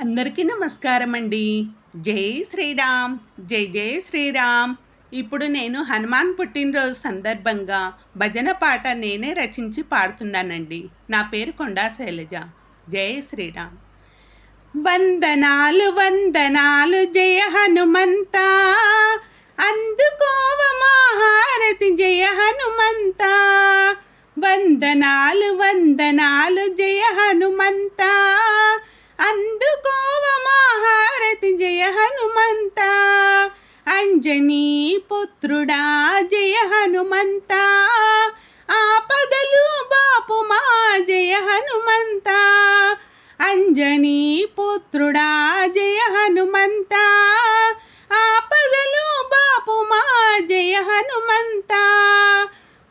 అందరికీ నమస్కారం అండి జై శ్రీరామ్ జై జై శ్రీరామ్. ఇప్పుడు నేను హనుమాన్ పుట్టినరోజు సందర్భంగా భజన పాట నేనే రచించి పాడుతున్నానండి. నా పేరు కొండా శైలజ. జై శ్రీరామ్. వందనాలు వందనాలు జయ హనుమంత. అందుకోవ మహారతి జయ హనుమంత. వందనాలు వందనాలు జయ హనుమంత. అందుకోవ మహారతి జయ హనుమంత. అంజనీ పుత్రుడా జయ హనుమంత. ఆపదలు బాపు మా జయ హనుమంత. అంజనీ పుత్రుడా జయ హనుమంత. ఆపదలు బాపు మా జయ హనుమంత.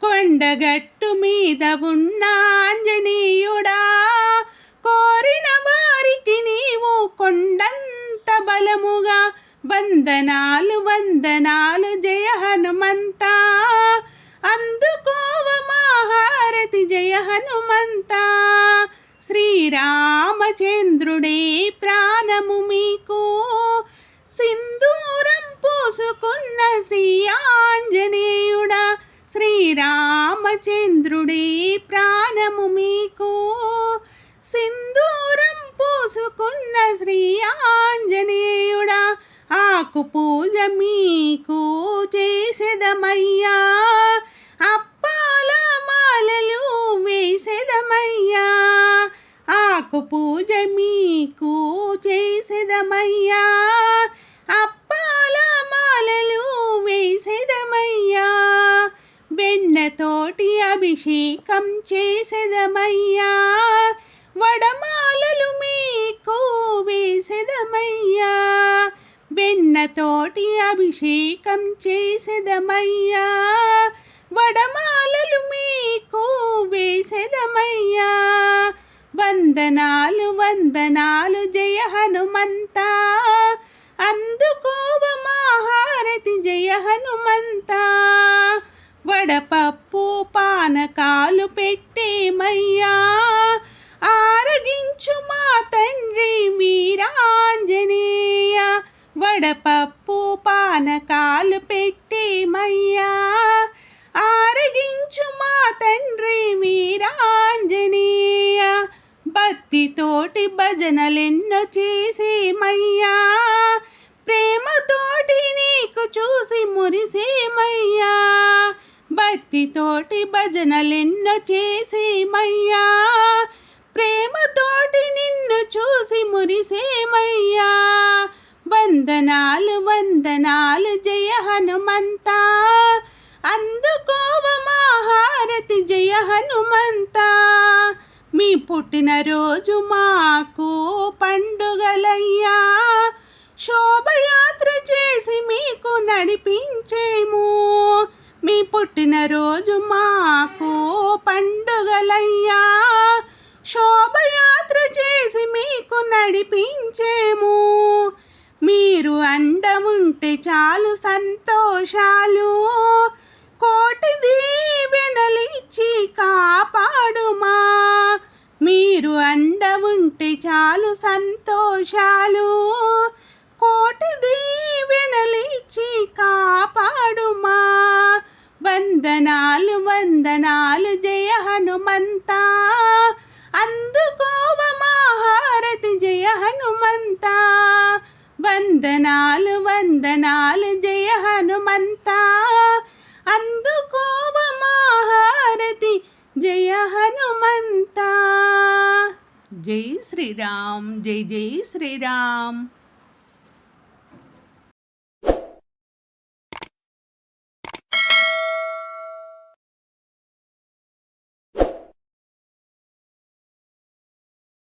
కొండగట్టు మీద ఉన్న ఆంజనేయుడా శ్రీరామచంద్రుడే ప్రాణము మీకు. సింధూరం పూసుకున్న శ్రీ ఆంజనేయుడా శ్రీరామచంద్రుడే ప్రాణము మీకు. సింధూరం పూసుకున్న శ్రీ ఆంజనేయుడా ఆకు పూజ మీకు చేసేదమయ్యా. ఆకు పూజ మీకు చేసేదమయ్యా. అప్పాల మాలలు వేసేదమయ్యా. వెన్నతోటి అభిషేకం చేసేదమయ్యా. వడమాలలు మీకు వేసేదమయ్యా. వెన్నతోటి అభిషేకం చేసేదమయ్యా. వడమాలలు మీకు వేసేదమయ్యా. వందనాలు వందనాలు జయ హనుమంత. అందుకోవ మహారతి జయ హనుమంత. వడపప్పు పానకాలు పెట్టేమయ్యా ఆరగించు మా తండ్రి వీరాంజనేయ. వడపప్పు పానకాలు పెట్టేమయ్యా ఆరగించు మా తండ్రి మీరా భక్తితోటి భజనలెన్నో చేసేమయ్యా ప్రేమతోటి నీకు చూసి మురిసేమయ్యా భక్తితోటి భజనలెన్నో చేసేమయ్యా ప్రేమతోటి నిన్ను చూసి మురిసేమయ్యా వందనాలు వందనాలు జయ హనుమంత. అందుకోవ మహారతి జయ హనుమంత. మీ పుట్టినరోజు మాకు పండుగలయ్యా. శోభయాత్ర చేసి మీకు నడిపించేము. మీ పుట్టినరోజు మాకు పండుగలయ్యా. శోభయాత్ర చేసి మీకు నడిపించేము. మీరు అండ ఉంటే చాలు సంతోషాలు. మీరు అండ ఉంటే చాలు సంతోషాలు. కోటి దీవెనలిచ్చి కాపాడుమా. వందనాలు వందనాలు జయ హనుమంత. అందుకోవ మహారతి జయ హనుమంత. వందనాలు వందనాలు హనుమంత జై శ్రీరామ్ జై జై శ్రీరామ్